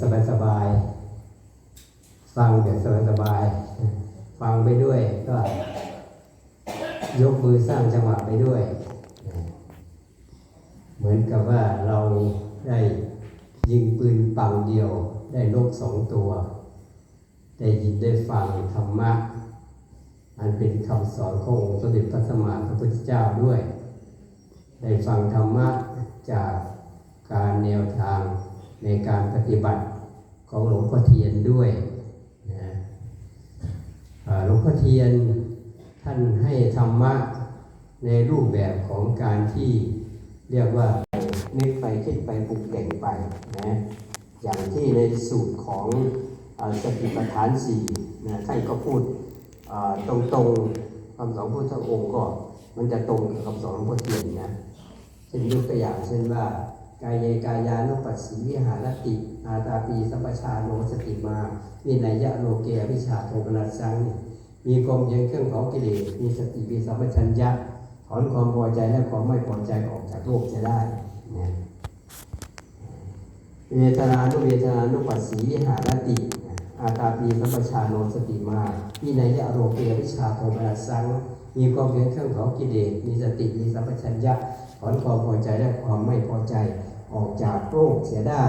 สบายๆ ฟังแบบสบายๆ ฟังไปด้วยก็ยกมือสร้างจังหวะไปด้วย เหมือนกับว่าเราได้ยิงปืนปังเดียว ได้นกสองตัว ได้ยินได้ฟังธรรมะ อันเป็นคำสอนขององค์สมเด็จพระสัมมาสัมพุทธเจ้าด้วย ได้ฟังธรรมะจากการแนวทาง ในการปฏิบัติของหลวงพ่อเทียนด้วยนะหลวงพ่อเทียนท่านให้ธรรมะในรูปแบบของการที่เรียกว่านึกไปคิดไปปรุงแต่งไปนะอย่างที่ในสูตรของอสติปัฏฐานสี่นะท่านก็พูดตรงๆคำสอนพุทธองค์ก็มันจะตรงกับคำสอนหลวงพ่อเทียนนะเช่นยกตัวอย่างเช่นว่า กายเยกายานุปัสสีวิหารติอาตาปีสัพพชาโนสติมาวินัยยะโลเกวิชาโทปนัสสังมีความเย็นเครื่องของกิเลสมีสติมีสัมปชัญญะถอนความพอใจและความไม่พอใจออกจากโลกจะได้นะเวทนานุเวทนานุปัสสีวิหารติอาตาปีสัพพชาโนสติมาวินัยยะโลเกวิชาโทปนัสสังมีความเพียรเครื่องของกิเลส มีสติ มีสัมปชัญญะถอนความพอใจและความไม่พอใจ ออกจากโรคเสียได้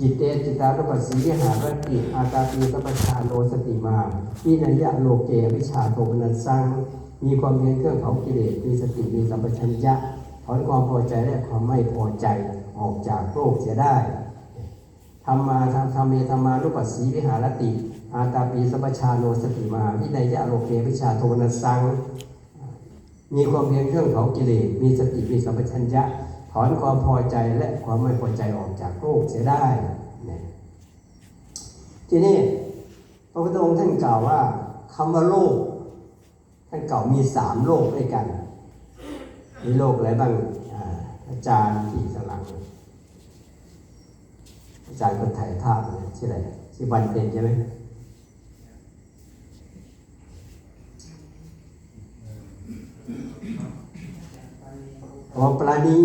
จิตเตจิตานุปัสสีวิหารติอาตาปีสัพพชาโนสติมาวินัยยะโลเกวิชาโทมนัสสังมีความเพียรเครื่องของกิเลสมีสติมีสัมปชัญญะถอนความพอใจและความไม่พอใจออกจากโรคเสียได้ธรรมาธรรมธรรมเมธรรมานุปัสสีวิหารติอาตาปีสัพพชาโนสติมาวินัยยะโลเกวิชาโทมนัสสังมีความเพียรเครื่องเผากิเลสมีสติมีสัมปชัญญะ ถอนความพอใจและความไม่พอใจออกจากโรคเสียได้นะทีนี้พระพุทธองค์ท่านกล่าวว่าคำว่าโลก ท่านกล่าวมีสามโลกด้วยกันมีโลกอะไรบ้างอาจารย์ที่สลังอาจารย์คนถ่ายภาพเนี่ยชื่ออะไรชื่อวันเป็นใช่ไหม อ๋อปราณี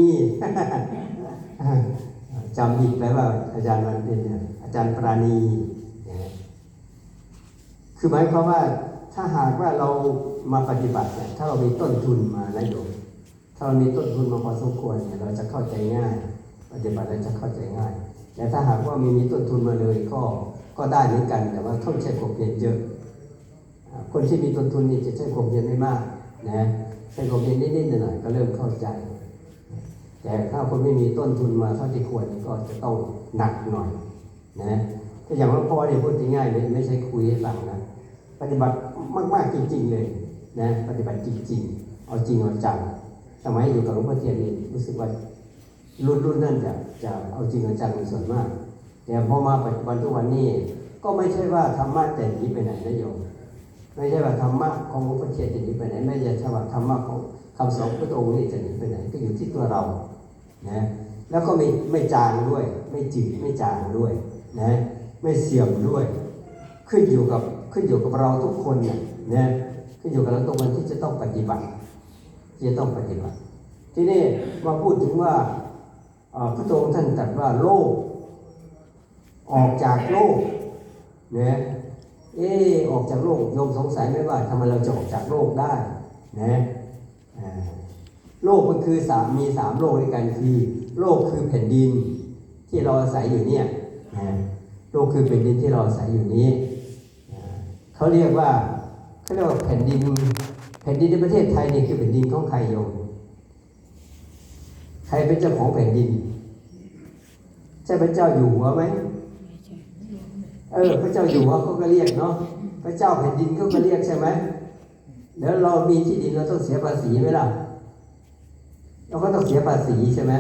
จำผิดไปว่าอาจารย์วันเป็นอาจารย์ปราณีนะคือหมายความว่าถ้าหากว่าเรามาปฏิบัติเนี่ยถ้าเรามีต้นทุนมานะโยมถ้าเรามีต้นทุนมาพอสมควรเนี่ยเราจะเข้าใจง่าย ปฏิบัติเราจะเข้าใจง่าย แต่ถ้าหากว่าไม่มีต้นทุนมาเลยก็ก็ได้เหมือนกัน แต่ว่าต้องใช้ความเพียรเยอะ คนที่มีต้นทุนนี่จะใช้ความเพียรไม่มากนะใช้ความเพียรนิดๆหน่อยๆก็เริ่มเข้าใจ แต่ถ้าคนไม่มีต้นทุนมาเท่าที่ควรก็จะต้องหนักหน่อยนะถ้าอย่างหลวงพ่อเนี่ยพูดง่ายเลยไม่ใช่คุยให้ฟังนะปฏิบัติมาก ๆ จริง ๆ เลยนะปฏิบัติจริง ๆ เอาจริงเอาจังสมัยอยู่กับหลวงพ่อเทียนนี่รู้สึกว่ารุ่นรุ่นนั่นจะจะเอาจริงเอาจังเป็นส่วนมาก แต่พอมาปัจจุบันทุกวันนี้ก็ไม่ใช่ว่าธรรมะจะหนีไปไหนนะโยมไม่ใช่ว่าธรรมะของหลวงพ่อเทียนจะหนีไปไหนไม่ใช่ว่าธรรมะของคำสอนพระองค์นี่จะหนีไปไหนก็อยู่ที่ตัวเรา นะแล้วก็ไม่ไม่จางด้วย ไม่จืดไม่จางด้วยนะไม่เสื่อมด้วย ขึ้นอยู่กับขึ้นอยู่กับเราทุกคนเนี่ยนะขึ้นอยู่กับเราทุกคนที่จะต้องปฏิบัติที่จะต้องปฏิบัติ ที่นี่มาพูดถึงว่าพระองค์ท่านตรัสว่าโลก ออกจากโลกนะเออออกจากโลกโยมสงสัยไหมว่าทำไมเราจะออกจากโลกได้นะ โลกมันคือสามมีสามโลกด้วยกันคือ โลกคือแผ่นดินที่เราอาศัยอยู่เนี่ยนะโลกคือแผ่นดินที่เราอาศัยอยู่นี้นะเขาเรียกว่าเขาเรียกว่าแผ่นดินแผ่นดินในประเทศไทยนี่คือแผ่นดินของใครโยมใครเป็นเจ้าของแผ่นดิน ใช่พระเจ้าอยู่หัวไหมเออพระเจ้าอยู่หัวเขาก็เรียกเนาะพระเจ้าแผ่นดินเขาก็เรียกใช่ไหมแล้วเรามีที่ดินเราต้องเสียภาษีไหมล่ะ เราก็ต้องเสียภาษีใช่ไหม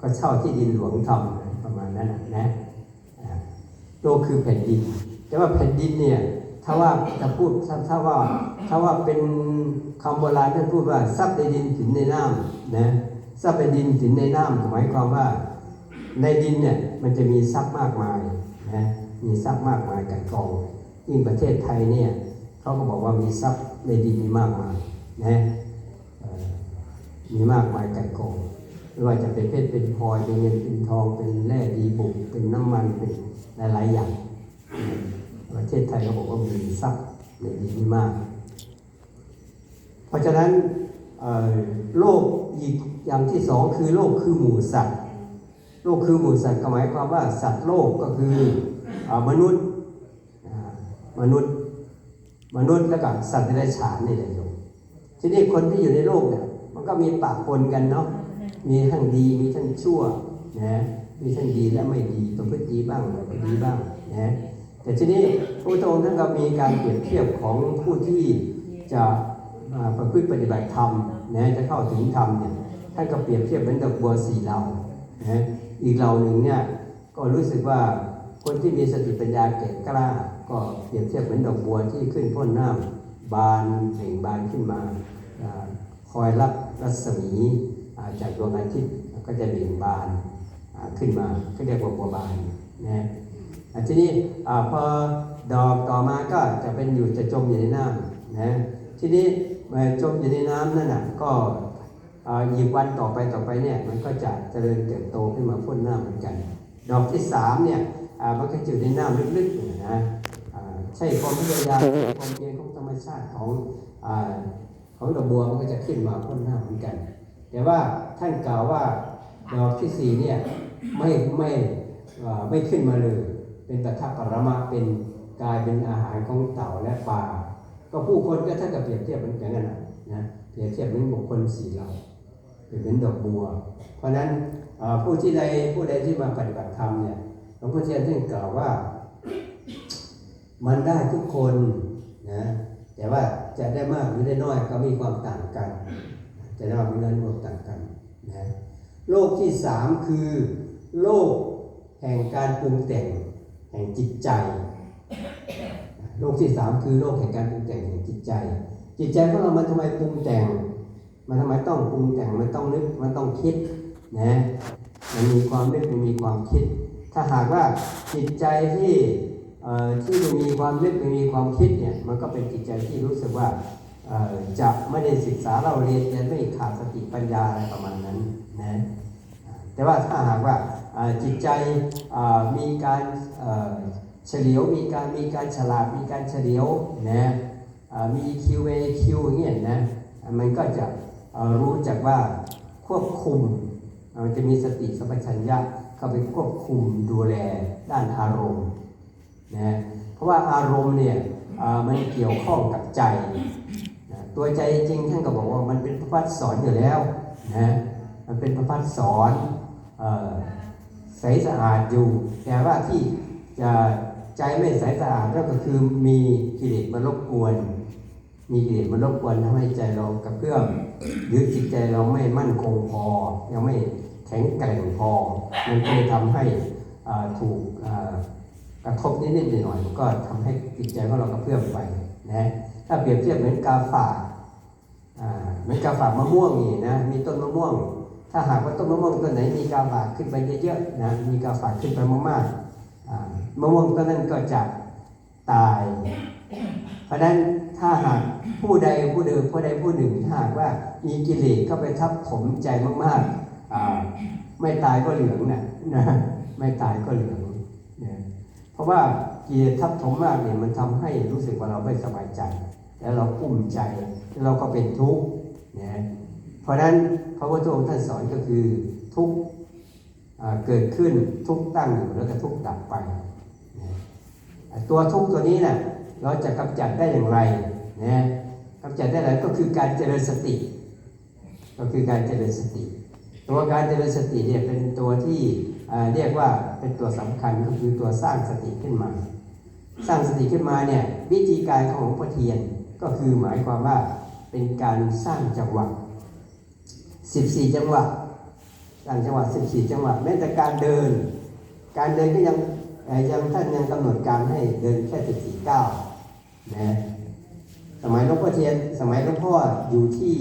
ก็เช่าที่ดินหลวงทำประมาณนั้นนะโลกคือแผ่นดิน แต่ว่าแผ่นดินเนี่ยถ้าว่าจะพูดถ้าถ้าว่าถ้าว่าเป็นคำโบราณท่านพูดว่าทรัพย์ในดินสินในน้ำนะทรัพย์ในดินสินในน้ำหมายความว่าในดินเนี่ยมันจะมีทรัพย์มากมายนะมีทรัพย์มากมายกันกองยิ่งประเทศไทยเนี่ยเขาก็บอกว่ามีทรัพย์ในดินมีมากมายนะ มีมากมายไก่กองไม่ว่าจะเป็นเพชรเป็นพลอยเป็นเงินเป็นทองเป็นแร่ดีบุกเป็นน้ำมันเป็นหลาย ๆ อย่างประเทศไทยก็บอกว่ามีทรัพย์ในดีนี้มาก เพราะฉะนั้นโลกอีกอย่างที่สองคือโลกคือหมู่สัตว์ โลกคือหมู่สัตว์ก็หมายความว่าสัตว์โลกก็คืออมนุษย์มนุษย์ มนุษย์แล้วก็สัตว์เดรัจฉานนี่แหละโยมทีนี้คนที่อยู่ในโลกเนี่ย ก็มีปะปนกันเนาะมีทั้งดีมีทั้งชั่วนะมีทั้งดีและไม่ดีประพฤติดีบ้างไม่ดีบ้างนะแต่ทีนี้พระพุทธองค์ท่านก็มีการเปรียบเทียบของผู้ที่จะอ่าประพฤติปฏิบัติธรรมนะจะเข้าถึงธรรมเนี่ยท่านก็เปรียบเทียบเหมือนดอกบัวสี่เหล่านะอีกเหล่าหนึ่งเนี่ยก็รู้สึกว่าคนที่มีสติปัญญาแก่กล้า ก็เปรียบเทียบเหมือนดอกบัวที่ขึ้นพ้นน้ำบานเบ่งบานขึ้นมา คอยรับ รัศมีจากดวงอาทิตย์ก็จะเบ่งบานขึ้นมาก็เรียกว่าบัวบานนะอ่าทีนี้พอดอกต่อมาก็จะเป็นอยู่จะจมอยู่ในน้ำนะทีนี้มาจมอยู่ในน้ำนั่นน่ะก็อีกวันต่อไปต่อไปเนี่ยมันก็จะเจริญเติบโตขึ้นมาพ้นน้ำเหมือนกัน ดอกที่สามเนี่ยมันก็จะอยู่ในน้ำลึกๆนะใช่ความพยายามความเพียรของธรรมชาติของ ของดอกบัวมันก็จะขึ้นมาพ้นหน้าเหมือนกัน แต่ว่าท่านกล่าวว่าดอกที่สี่เนี่ยไม่ไม่ไม่ขึ้นมาเลย เป็นตัทปรมะเป็นกลายเป็นอาหารของเต่าและปลาก็ผู้คนก็ท่านก็เปรียบเทียบเหมือนกันนะนะเปรียบเทียบเหมือนบุคคลสี่เหล่าเป็นเหมือนดอกบัว เพราะฉะนั้นผู้ที่ใดผู้ใดที่มาปฏิบัติธรรมเนี่ยหลวงพ่อเทียนท่านกล่าวว่า มันได้ทุกคน แต่ว่าจะได้มากหรือได้น้อยก็มีความต่างกัน จะได้มากหรือได้น้อยต่างกันนะโลกที่สามคือโลกแห่งการปรุงแต่งแห่งจิตใจ โลกที่สามคือโลกแห่งการปรุงแต่งแห่งจิตใจ จิตใจของเรามันทำไมปรุงแต่ง มันทำไมต้องปรุงแต่ง มันต้องนึก มันต้องคิดนะ มันมีความนึก มันมีความคิด ถ้าหากว่าจิตใจที่ ที่มันมีความนึกมันมีความคิดเนี่ยมันก็เป็นจิตใจที่รู้สึกว่าจะไม่ได้ศึกษาเราเรียนเรียนไม่ขาดสติปัญญาอะไรประมาณนั้นนะแต่ว่าถ้าหากว่าจิตใจมีการเฉลียวมีการมีการฉลาดมีการเฉลียวนะมี Q A Q อย่างเงี้ยนะมันก็จะรู้จักว่าควบคุมมันจะมีสติสัมปชัญญะเข้าไปควบคุมดูแลด้านอารมณ์ นะเพราะว่าอารมณ์เนี่ยมันเกี่ยวข้องกับใจนะตัวใจจริงท่านก็บอกว่ามันเป็นพระพัฒสอนอยู่แล้วนะมันเป็นพระพัฒสอนใสสะอาดอยู่ แต่ว่าที่จะใจไม่ใสสะอาดก็คือมีกิเลสมารบกวน มีกิเลสมารบกวนทำให้ใจเรากระเพื่อมหรือจิตใจเราไม่มั่นคงพอ ยังไม่แข็งแกร่งพอ มันก็เลยทำให้ถูก กระทบนิดๆหน่อยๆมันก็ทำให้จิตใจของเรากระเพื่อมไปนะถ้าเปรียบเทียบเหมือนกาฝากเหมือนกาฝากมะม่วงนี่นะมีต้นมะม่วง ถ้าหากว่าต้นมะม่วงต้นไหนมีกาฝากขึ้นไปเยอะๆนะมีกาฝากขึ้นไปมากๆมะม่วงต้นนั้นก็จะตาย เพราะนั้นถ้าหากผู้ใดผู้เดิมผู้ใดผู้หนึ่งถ้าหากว่ามีกิเลสเข้าไปทับถมใจมากๆไม่ตายก็เหลืองนะนะไม่ตายก็เหลือง ราะว่ากิเลสทับถมมากเนี่ยมันทำให้รู้สึกว่าเราไม่สบายใจ แล้วเรากุ้มใจแล้วเราก็เป็นทุกข์นะเพราะฉะนั้นพระพุทธองค์ท่านสอนก็คือทุกข์เกิดขึ้นทุกข์ตั้งอยู่แล้วก็ทุกข์ดับไปนะตัวทุกข์ตัวนี้น่ะเราจะกำจัดได้อย่างไรนะกำจัดได้อย่างไรก็คือการเจริญสติ ก็คือการเจริญสติ ตัวการเจริญสติเนี่ยเป็นตัวที่ เรียกว่าเป็นตัวสำคัญก็คือตัวสร้างสติขึ้นมา สร้างสติขึ้นมาเนี่ยวิธีการของหลวงพ่อเทียนก็คือหมายความว่าเป็นการสร้างจังหวะ 14 จังหวะสร้างจังหวะ 14 จังหวะแม้แต่การเดิน การเดินก็ยังยังท่านยังกำหนดการให้เดินแค่ 14ก้าวนะสมัยหลวงพ่อเทียนสมัยหลวงพ่ออยู่ที่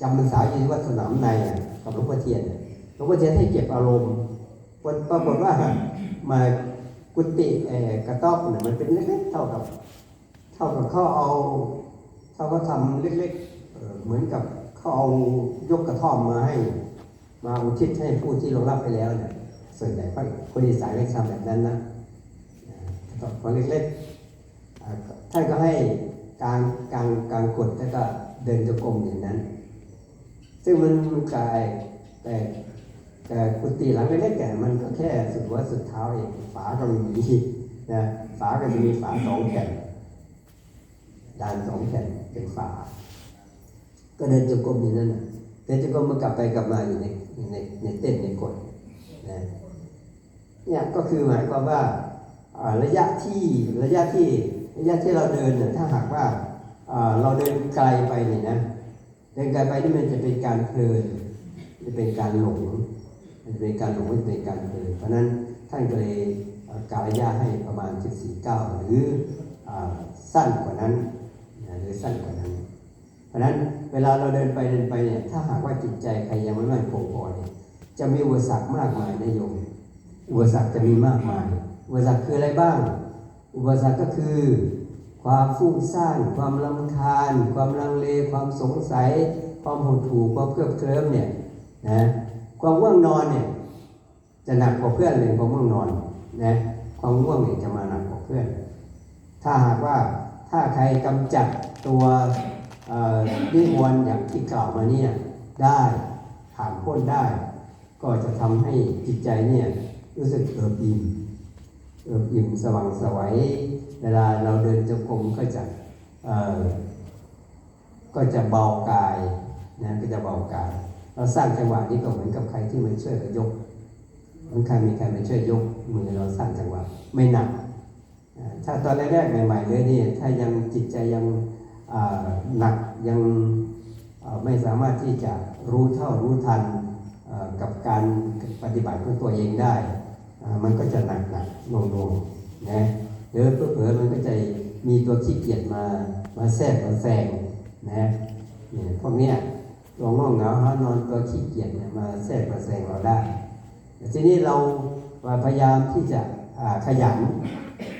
จำพรรษาอยู่ที่วัดสนามในกับหลวงพ่อเทียน หลวงพ่อเทียนให้เก็บอารมณ์ปรากฏว่ามากุฏิเอกระต๊อบเนี่ยมันเป็นเล็กๆเท่ากับ เท่ากับเขาเอาเขาก็ทำเล็กๆเหมือนกับเขาเอายกกระท่อมมาให้ มาอุทิศให้ผู้ที่ลงรับไปแล้วเนี่ยส่วนใหญ่ก็คนอีสานก็ทำแบบนั้นนะก็คนเล็กๆท่านก็ให้กลางกลางกลางกดแล้วก็เดินจงกรมอย่างนั้น ซึ่งมันมันกลายแต่ แต่กุฏิหลังเล็กๆแก่มันก็แค่สุดหัวสุดเท้าเองฝาก็มีนะฝาก็จะมีฝาสองแผ่นดานสองแผ่นเป็นฝา ก็เดินจงกรมอยู่นั่นน่ะเดินจงกรมมันกลับไปกลับมาอยู่ในในในเต้นในกฎนะเนี่ยก็คือหมายความว่าระยะที่ระยะที่ระยะที่เราเดินเนี่ยถ้าหากว่าเราเดินไกลไปเนี่ยนะเดินไกลไปนี่มันจะเป็นการเพลินจะเป็นการหลง เป็นการหลงมันจะเป็นการเพลินเพราะนั้นท่านก็เลยการะยะให้ประมาณ 14 9 หรืออสั้นกว่านั้นหรือสั้นกว่านั้น เพราะฉะนั้นเวลาเราเดินไปเดินไปเนี่ยถ้าหากว่าจิตใจใครยังไม่มั่นคงพอเนี่ยจะมีอุปสรรคมากมายนะโยมอุปสรรคจะมีมากมาย อุปสรรคคืออะไรบ้าง อุปสรรคก็คือ ความฟุ้งซ่าน ความลำคาญ ความลังเล ความสงสัย ความหดหู่ความเครือบเคลิ้มเนี่ยนะ ความง่วงนอนเนี่ย จะหนักกว่าเพื่อนเลยความง่วงนอนนะความง่วงเนี่ยจะมาหนักกว่าเพื่อน ถ้าหากว่าถ้าใครกำจัดตัวนิวรณ์อย่างที่กล่าวมาเนี่ยได้ผ่านพ้นได้ ก็จะทำให้จิตใจเนี่ยรู้สึกเอิบอิ่มเอิบอิ่มสว่างสวัยเวลาเราเดินจงกรมก็จะก็จะเบากายนะก็จะเบากาย เราสร้างจังหวะนี้ก็เหมือนกับใครที่มาช่วยกันยกมันใครมีใครมาช่วยยกมือเราสร้างจังหวะไม่หนัก ถ้าตอนแรกๆใหม่ๆเลยนี่ถ้ายังจิตใจยังหนักยังไม่สามารถที่จะรู้เท่ารู้ทันกับการปฏิบัติของตัวเองได้ มันก็จะหนักหนักๆหน่วงหน่วงๆนะเดี๋ยวเผลอมันก็จะมีตัวขี้เกียจมามาแทรกมาแซงนะเนี่ยพวกเนี้ย ตัวง่วงเหงาหานอนตัวขี้เกียจเนี่ยมาแทรกมาแซงเราได้ทีนี้เราพยายามที่จะขยัน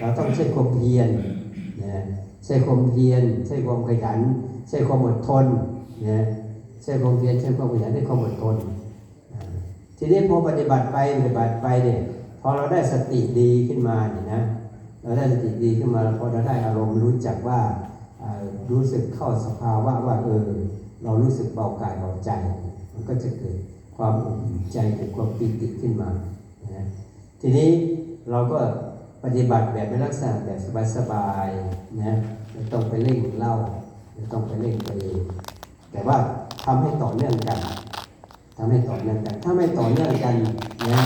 เราต้องใช้ความเพียรนะใช้ความเพียรใช้ความขยัน ใช้ความอดทนนะใช้ความเพียรใช้ความขยันใช้ความอดทน ทีนี้พอปฏิบัติไปปฏิบัติไปเนี่ยพอเราได้สติดีขึ้นมาเนี่ยนะเราได้สติดีขึ้นมาพอเราได้อารมณ์รู้จักว่ารู้สึกเข้าสภาวะว่าเออ เรารู้สึกเบากายเบาใจ มันก็จะเกิดความอุ่นใจเกิดความปีติขึ้นมานะทีนี้เราก็ปฏิบัติแบบเป็นลักษณะแบบสบายๆนะไม่ต้องไปเร่งเล่าไม่ต้องไปเร่งตัวเองแต่ว่าทำให้ต่อเนื่องกันทำให้ต่อเนื่องกัน ถ้าไม่ต่อเนื่องกันนะ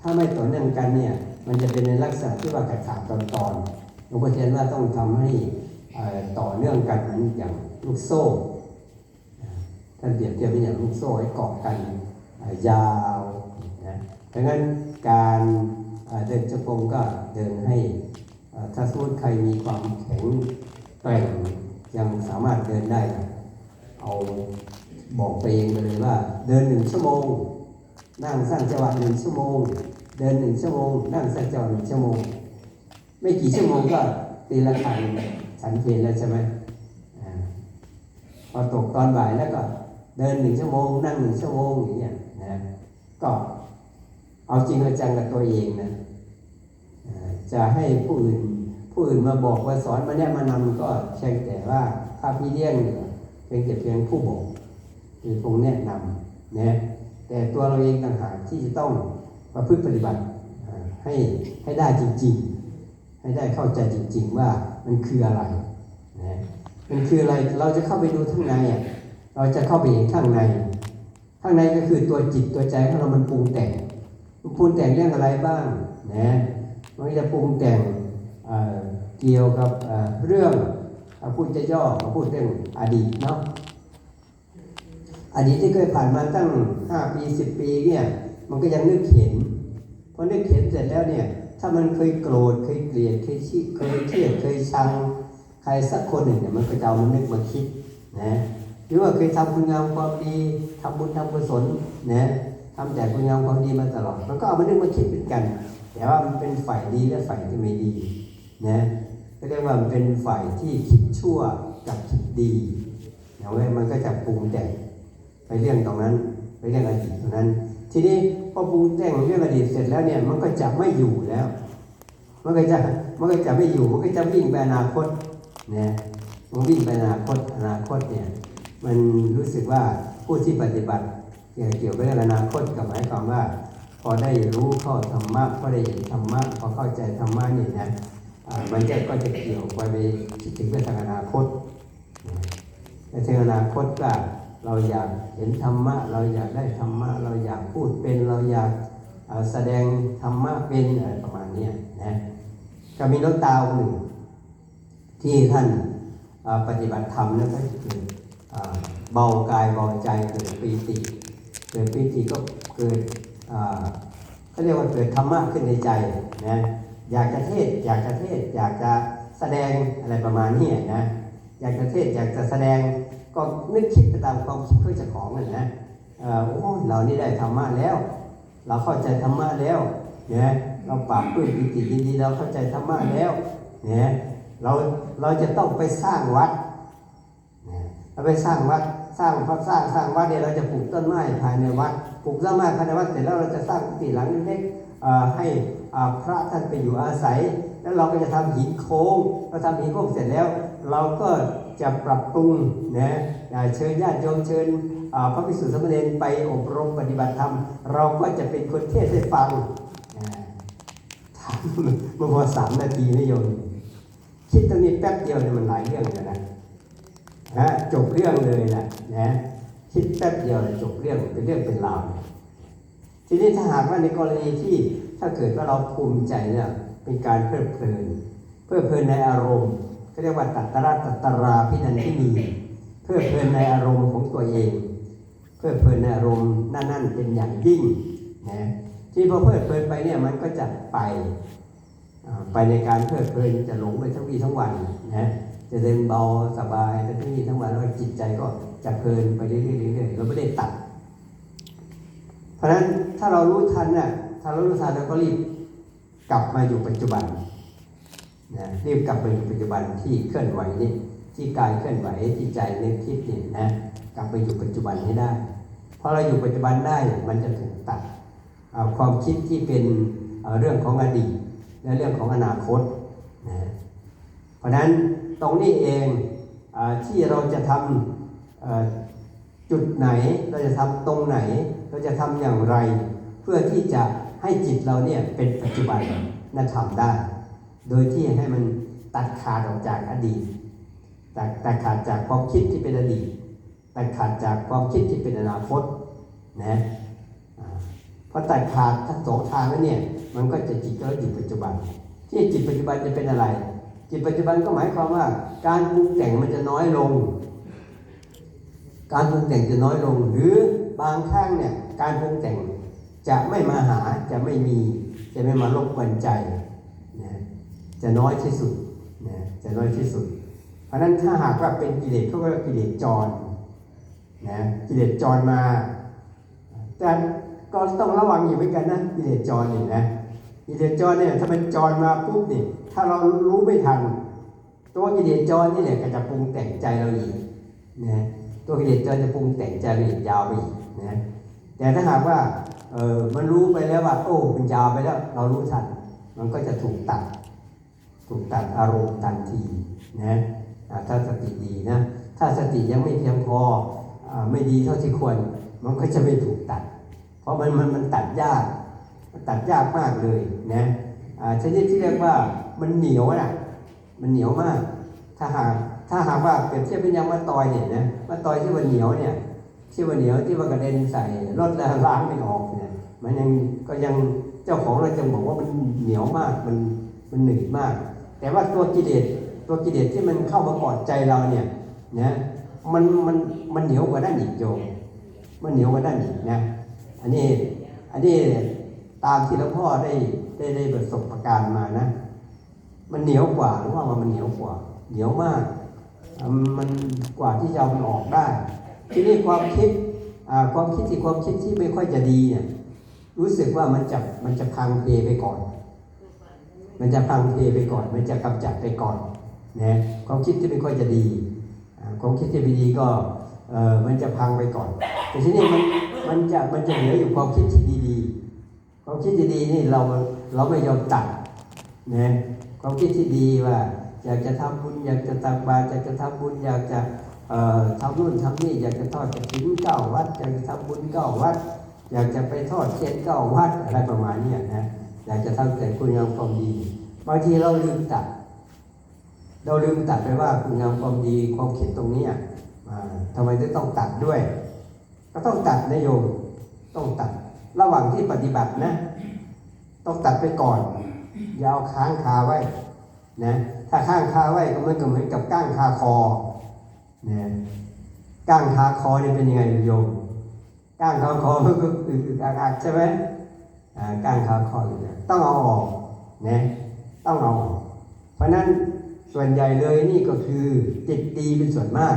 ถ้าไม่ต่อเนื่องกันเนี่ยมันจะเป็นในลักษณะที่ว่าขาดขาดตอนตอนๆหลวงพ่อเทียนว่าต้องทำให้ต่อเนื่องกันเหมือนอย่างลูกโซ่ ท่านเปรียบเทียบเป็นอย่างลูกโซ่ให้เกาะกันยาวนะดังนั้นการเดินจงกรมก็เดินให้ถ้าสมมติใครมีความแข็งแกร่งยังสามารถเดินได้นะเอาบอกตัวเองไปเลยว่า เดินหนึ่งชั่วโมง นั่งสร้างจังหวะหนึ่งชั่วโมง เดินหนึ่งชั่วโมง นั่งสร้างจังหวะหนึ่งชั่วโมง ไม่กี่ชั่วโมงก็ตีละครังฉันเพลนแล้วใช่ไหมพอตกตอนบ่ายแล้วก็ เดินหนึ่งชั่วโมง นั่งหนึ่งชั่วโมงอย่างเงี้ยนะก็เอาจริงเอาจังกับตัวเองนะจะให้ผู้อื่นผู้อื่นมาบอกว่าสอนมาแนะมานำก็เพียงแต่ว่าพระพี่เลี้ยงเนี่ยเพียงแต่เพียงผู้บอกคือคงแนะนำนะแต่ตัวเราเองต่างหากที่จะต้องมาพึ่งปฏิบัติให้ให้ได้จริง ๆ ให้ได้เข้าใจจริง ๆ ว่ามันคืออะไรนะมันคืออะไรเราจะเข้าไปดูข้างในอะ เราจะเข้าไปเห็นข้างใน ข้างในก็คือตัวจิตตัวใจของเรามันปรุงแต่งมันปรุงแต่งเรื่องอะไรบ้างนะมันจะปรุงแต่งเเกี่ยวกับเเรื่องพูดจะย่อพูดเรื่องอดีตเนาะอดีตที่เคยผ่านมาตั้ง 5 ปี 10 ปีเนี่ย มันก็ยังนึกเห็นพอนึกเห็นเสร็จแล้วเนี่ย ถ้ามันเคยโกรธเคยเกลียดเคยชี้เคยเครียดเคยชัง ใครสักคนหนึ่งเนี่ยมันก็จะเอามันนึกมาคิดนะ หรือว่าเคยทำคุณงามความดีทำบุญทำกุศลนะทำแต่คุณงามความดีมาตลอดมันก็เอามานึกมาคิดเป็นกัน แต่ว่ามันเป็นฝ่ายดีและฝ่ายที่ไม่ดีนะก็เรียกว่ามันเป็นฝ่ายที่คิดชั่วกับคิดดีเอาไว้มันก็จะปรุงแต่งไปเรื่องตรงนั้นไปเรื่องอดีตตรงนั้น ทีนี้พอปรุงแต่งเรื่องอดีตเสร็จแล้วเนี่ยมันก็จะไม่อยู่แล้ว มันก็จะมันก็จะไม่อยู่มันก็จะวิ่งไปอนาคตนะมันวิ่งไปอนาคตอนาคตเนี่ย มันรู้สึกว่าผู้ที่ปฏิบัติเกี่ยวกับเรื่องอนาคตกับหมายความว่า พอได้รู้ข้อธรรมะพอได้เห็นธรรมะพอเข้าใจธรรมะนี่นะมันจะก็จะเกี่ยวไปไปคิดถึงเรื่องทางอนาคตนะในทางอนาคตก็เราอยากเห็นธรรมะ เราอยากได้ธรรมะ เราอยากพูดเป็นเราอยากแสดงธรรมะเป็นอะไรประมาณนี้นะก็มีน้องตาหนึ่งที่ท่านปฏิบัติธรรมนั้นก็คือ เบากายเบาใจเกิดปีติเกิดปีติก็เกิดเขาเรียกว่าเกิดธรรมะขึ้นในใจนะอยากจะเทศอยากจะเทศอยากจะแสดงอะไรประมาณนี้นะอยากจะเทศอยากจะแสดงก็นึกคิดไปตามความคิดของเจ้าของนั่นนะเอ่อโอ้เรานี่ได้ธรรมะแล้ว เราเข้าใจธรรมะแล้วเนี่ยเราปาบปลื้มปิติยินดีเราเข้าใจธรรมะแล้วเนี่ยเราเราจะต้องไปสร้างวัด เราไปสร้างวัดสร้างพอสร้างสร้างวัดเนี่ยเราจะปลูกต้นไม้ภายในวัดปลูกต้นไม้ภายในวัดเสร็จแล้วเราจะสร้างกุฏิหลังเล็กๆให้พระท่านไปอยู่อาศัย แล้วเราก็จะทำหินโค้งเราทำหินโค้งเสร็จแล้ว เราก็จะปรับปรุงนะอ่าเชิญญาติโยมเชิญพระภิกษุสามเณรไปอบรมปฏิบัติธรรม เราก็จะเป็นคนเทศให้ฟังอ่าถามมันพอสามนาทีไม่โยมคิดตรงนี้แป๊บเดียวเนี่ยมันหลายเรื่องเลยนะ นะจบเรื่องเลยนะนะคิดแป๊บเดียวจบเรื่องเป็นเรื่องเป็นราวทีนี้ถ้าหากว่าในกรณีที่ถ้าเกิดว่าเราภูมิใจเนี่ยเป็นการเพลิดเพลินเพลิดเพลินในอารมณ์เขาเรียกว่าตัตตระตัตตราพินันทินีเพลิดเพลินในอารมณ์ของตัวเองเพลิดเพลินในอารมณ์นั่นๆเป็นอย่างยิ่งนะที่พอเพลิดเพลินไปเนี่ยมันก็จะไปไปในการเพลิดเพลินจะหลงไปทั้งวี่ทั้งวันนะ จะเดินเบาสบายไปทั้งวี่ทั้งวันแล้วจิตใจก็จะเพลินไปเรื่อยๆเรื่อยๆเราไม่ได้ตัด เพราะฉะนั้นถ้าเรารู้ทันน่ะถ้าเรารู้ทันเราก็รีบกลับมาอยู่ปัจจุบันนะรีบกลับมาอยู่ปัจจุบันที่เคลื่อนไหวนี่ที่กายเคลื่อนไหวที่ใจนึกคิดนี่นะกลับไปอยู่ปัจจุบันให้ได้เพราะเราอยู่ปัจจุบันได้มันจะถูกตัดความคิดที่เป็นเรื่องของอดีตและเรื่องของอนาคตนะเพราะฉะนั้น รงนี้เองอที่เราจะทำจุดไหน เราจะทำตรงไหน เราจะทำอย่างไร เพื่อที่จะให้จิตเราเนี่ยเป็นปัจจุบันนั่นทำได้ โดยที่ให้มันตัดขาดออกจากอดีตตัดตัดขาดจากความคิดที่เป็นอดีตตัดขาดจากความคิดที่เป็นอนาคตนะอ่าพอตัดขาดทั้งสองทางแล้วเนี่ยมันก็จะจิตก็อยู่ปัจจุบัน ที่จิตปัจจุบันจะเป็นอะไร จิตปัจจุบันก็หมายความว่า การปรุงแต่งมันจะน้อยลง การปรุงแต่งจะน้อยลง หรือบางครั้งเนี่ยการปรุงแต่งจะไม่มาหาจะไม่มี จะไม่มารบกวนใจนะจะน้อยที่สุดนะจะน้อยที่สุด เพราะฉะนั้นถ้าหากว่าเป็นกิเลสเขาก็เรียกกิเลสจรนะกิเลสจรมา แต่ก็ต้องระวังอยู่เหมือนกันนะกิเลสจรนี่นะกิเลสจรเนี่ยถ้ามันจรมาปุ๊บนี่ ถ้าเรารู้ไม่ทัน ตัวกิเลสจรนี่แหละก็จะปรุงแต่งใจเราอีกนะตัวกิเลสจรจะปรุงแต่งใจเราอีกยาวไปอีกนะแต่ถ้าหากว่าเออมันรู้ไปแล้วว่าโอ้มันยาวไปแล้วเรารู้ทัน มันก็จะถูกตัด ถูกตัดอารมณ์ทันทีนะถ้าสติดีนะถ้าสติยังไม่เพียงพออาไม่ดีเท่าที่ควร มันก็จะไม่ถูกตัด เพราะมันมันมันตัดยาก มันตัดยากมากเลยนะ ชนิดที่เรียกว่ามันเหนียวนะมันเหนียวมาก ถ้าหากถ้าหากว่าเปรียบเทียบเป็นยางมะตอยเนี่ยนะมะตอยที่ว่าเหนียวเนี่ยที่ว่าเหนียวที่ว่ากระเด็นใส่รถแล้วล้างไม่ออกเนี่ยมันยังก็ยังเจ้าของเราจะบอกว่ามันเหนียวมากมันมันหนึบมาก แต่ว่าตัวกิเลสตัวกิเลสที่มันเข้ามากอดใจเราเนี่ยนะมันมันมันเหนียวกว่าด้านอีกโยมมันเหนียวกว่าด้านอีกนะอันนี้อันนี้ตามที่หลวงพ่อได้ ได้ได้ประสบการณ์มานะ มันเหนียวกว่าหรือว่ามันเหนียวกว่า เหนียวมาก มันกว่าที่จะเอามันออกได้ ทีนี้ความคิดความคิดที่ความคิดที่ไม่ค่อยจะดีเนี่ยรู้สึกว่ามันจะมันจะพังเพไปก่อน มันจะพังเพไปก่อน มันจะกำจัดไปก่อนนะความคิดที่ไม่ค่อยจะดีความคิดที่ไม่ดีก็มันจะพังไปก่อน แต่ทีนี้มันมันจะมันจะเหลืออยู่ความคิดที่ดี ความคิดที่ดีนี่เราเราไม่ยอมตัดนะความคิดที่ดีว่า อยากจะทำบุญอยากจะตักบาตรอยากจะทำบุญอยากจะทำนู่นทำนี่อยากจะทอดกระถิ่นเก้าวัดอยากจะทำบุญเก้าวัด อยากจะไปทอดเทียนเก้าวัดอะไรประมาณนี้นะอยากจะทำแต่คุณงามความดีบางทีเราลืมตัด เราลืมตัดไปว่าคุณงามความดีความคิดตรงนี้ยอ่าทำไมจะต้องตัดด้วย ก็ต้องตัดนะโยมต้องตัด ระหว่างที่ปฏิบัตินะ ต้องตัดไปก่อน อย่าเอาค้างคาไว้นะถ้าค้างคาไว้ก็มือนกับเหมือนกับก้างคาคอนะก้างคาคอนี่เป็นยังไงโยมก้างคาคอมันก็อึกๆอักใช่ไหมก้างคาคอเนี่ยต้องเอาออกนะต้องเอาออกเพราะนั้นส่วนใหญ่เลยนี่ก็คือจิตดีเป็นส่วนมาก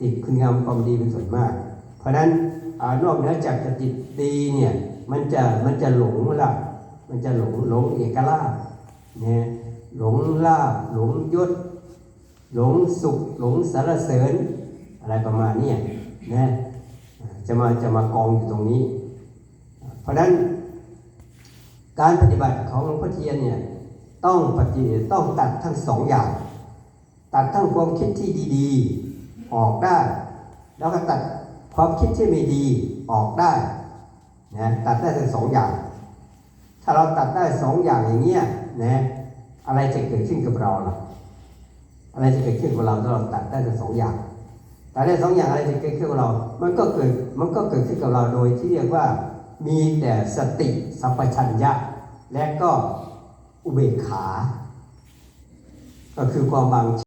ติดคุณงามความดีเป็นส่วนมาก เพราะนั้น อนอกเหนือจากจะจิตดีเนี่ยมันจะมันจะหลงละมันจะหลงหลงเอกลาภเนี่ยหลงลาภหลงยศ หลงสุข หลงสารเสริญ อะไรประมาณนี้นะจะมาจะมากองอยู่ตรงนี้ เพราะฉะนั้นการปฏิบัติของหลวงพ่อเทียนเนี่ยต้องปฏิต้องตัดทั้งสองอย่าง ตัดทั้งความคิดที่ดี ๆ ออกได้ แล้วก็ตัด ความคิดที่ไม่ดีออกได้นะตัดได้ทั้งสองอย่าง ถ้าเราตัดได้สองอย่างอย่างเงี้ยนะอะไรจะเกิดขึ้นกับเราล่ะ อะไรจะเกิดขึ้นกับเราถ้าเราตัดได้ทั้งสองอย่างตัดได้สองอย่างอะไรจะเกิดขึ้นกับเรา มันก็เกิดมันก็เกิดขึ้นกับเราโดยที่เรียกว่ามีแต่สติสัมปชัญญะ และก็อุเบกขา ก็คือความบาง